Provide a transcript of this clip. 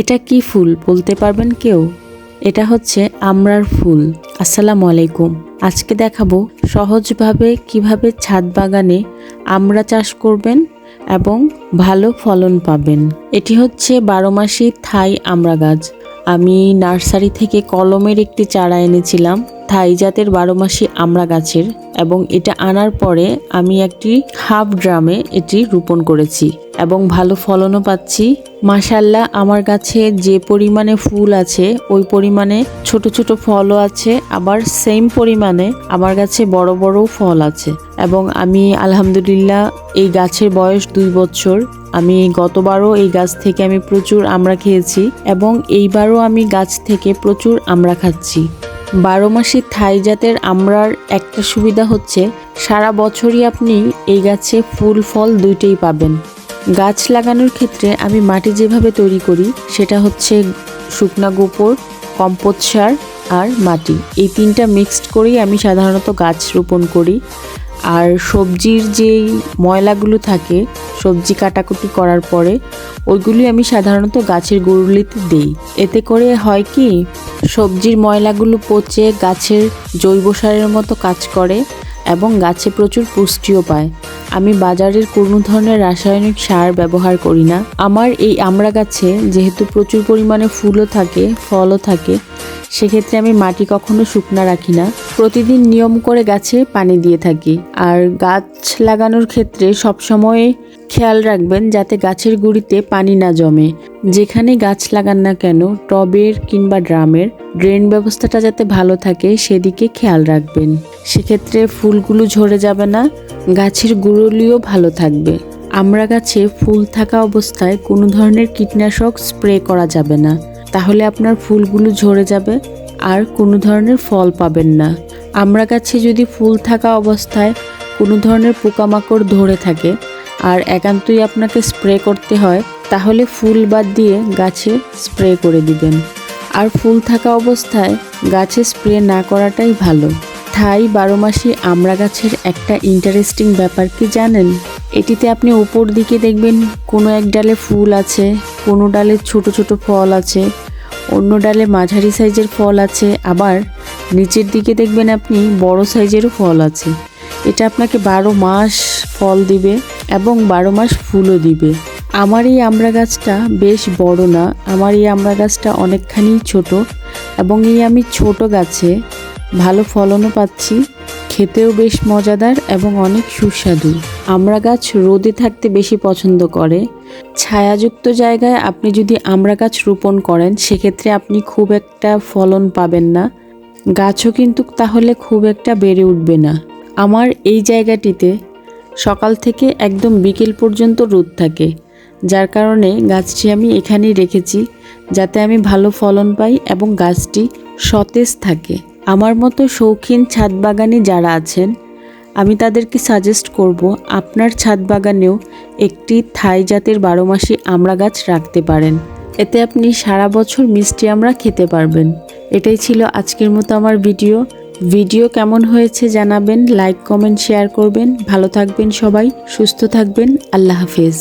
এটা কি ফুল বলতে পারবেন কেউ? এটা হচ্ছে আমরার ফুল। আসসালামু আলাইকুম। আজকে দেখাবো সহজভাবে কীভাবে ছাদ বাগানে আমড়া চাষ করবেন এবং ভালো ফলন পাবেন। এটি হচ্ছে বারো মাসি থাই আমড়া গাছ। আমি নার্সারি থেকে কলমের একটি চারা এনেছিলাম, থাই জাতের বারো মাসি আমড়া গাছের এবং এটা আনার পরে আমি একটি হাফ ড্রামে এটি রোপণ করেছি এবং ভালো ফলনও পাচ্ছি। মাশাল্লাহ, আমার গাছে যে পরিমাণে ফুল আছে, ওই পরিমাণে ছোট ছোট ফলও আছে, আবার সেম পরিমাণে আমার গাছে বড় বড় ফল আছে। এবং আমি আলহামদুলিল্লাহ এই গাছের বয়স দুই বছর। আমি গতবারও এই গাছ থেকে আমি প্রচুর আমড়া খেয়েছি এবং এইবারও আমি গাছ থেকে প্রচুর আমড়া খাচ্ছি। বারো মাসে থাই জাতের আমড়ার একটা সুবিধা হচ্ছে, সারা বছরই আপনি এই গাছে ফুল, ফল দুইটাই পাবেন। গাছ লাগানোর ক্ষেত্রে আমি মাটি যেভাবে তৈরি করি, সেটা হচ্ছে শুকনা গোবর কম্পোস্ট সার আর মাটি। এই তিনটা মিক্সড করেই আমি সাধারণত গাছ রোপণ করি। আর সবজির যেই ময়লাগুলো থাকে, সবজি কাটাকুটি করার পরে, ওইগুলি আমি সাধারণত গাছের গুড়লিতে দিই। এতে করে হয় কি, সবজির ময়লাগুলো পচে, গাছের জৈব সারের মতো কাজ করে। এবং গাছে প্রচুর পুষ্টিও পায়। আমি বাজারের কোনো ধরনের রাসায়নিক সার ব্যবহার করি না। আমার এই আমড়া গাছে যেহেতু প্রচুর পরিমাণে ফুলও থাকে, ফলও থাকে সেক্ষেত্রে আমি মাটি কখনো শুকনো রাখি না। প্রতিদিন নিয়ম করে গাছে পানি দিয়ে থাকি। আর গাছ লাগানোর ক্ষেত্রে সবসময় খেয়াল রাখবেন যাতে গাছের গুঁড়িতে পানি না জমে। যেখানে গাছ লাগান না কেন, টবের কিংবা ড্রামের, ড্রেন ব্যবস্থাটা যাতে ভালো থাকে সেদিকে খেয়াল রাখবেন। সেক্ষেত্রে ফুলগুলো ঝরে যাবে না, গাছের গুঁড়লিও ভালো থাকবে। আমরা গাছে ফুল থাকা অবস্থায় কোনো ধরনের কীটনাশক স্প্রে করা যাবে না। তাহলে আপনার ফুলগুলো ঝরে যাবে আর কোনো ধরনের ফল পাবেন না। আমরা গাছে যদি ফুল থাকা অবস্থায় কোনো ধরনের পোকামাকড় ধরে থাকে আর একান্তই আপনাকে স্প্রে করতে হয়, তাহলে ফুল বাদ দিয়ে গাছে স্প্রে করে দিবেন। আর ফুল থাকা অবস্থায় গাছে স্প্রে না করাটাই ভালো। থাই বারো মাসি আমড়া গাছের একটা ইন্টারেস্টিং ব্যাপার কি জানেন? এটিতে আপনি উপর দিকে দেখবেন কোনো এক ডালে ফুল আছে, কোনো ডালে ছোট ছোট ফল আছে অন্য ডালে মাঝারি সাইজের ফল আছে, আবার নিচের দিকে দেখবেন আপনি বড় সাইজেরও ফল আছে। এটা আপনাকে বারো মাস ফল দিবে এবং বারো মাস ফুলও দিবে। আমার এই আমড়া গাছটা বেশ বড় না, আমার এই আমড়া গাছটা অনেকখানি ছোট এবং এই আমি ছোট গাছে ভালো ফলনও পাচ্ছি। খেতেও বেশ মজাদার এবং অনেক সুস্বাদু। আমরা গাছ রোদে থাকতে বেশি পছন্দ করে। ছায়াযুক্ত জায়গায় আপনি যদি আমড়া গাছ রোপণ করেন, সেক্ষেত্রে আপনি খুব একটা ফলন পাবেন না। গাছও কিন্তু তাহলে খুব একটা বেড়ে উঠবে না। আমার এই জায়গাটিতে সকাল থেকে একদম বিকেল পর্যন্ত রোদ থাকে। যার কারণে গাছটি আমি এখানেই রেখেছি, যাতে আমি ভালো ফলন পাই এবং গাছটি সতেজ থাকে। আমার মতো শৌখিন ছাদ বাগানে যারা আছেন, আমি তাদেরকে সাজেস্ট করব আপনার ছাদ বাগানেও একটি থাই জাতের বারো মাসি আমড়া গাছ রাখতে পারেন। এতে আপনি সারা বছর মিষ্টি আমরা খেতে পারবেন। এটাই ছিল আজকের মতো আমার ভিডিও। ভিডিও কেমন হয়েছে জানাবেন লাইক কমেন্ট শেয়ার করবেন। ভালো থাকবেন সবাই, সুস্থ থাকবেন। আল্লাহ হাফেজ।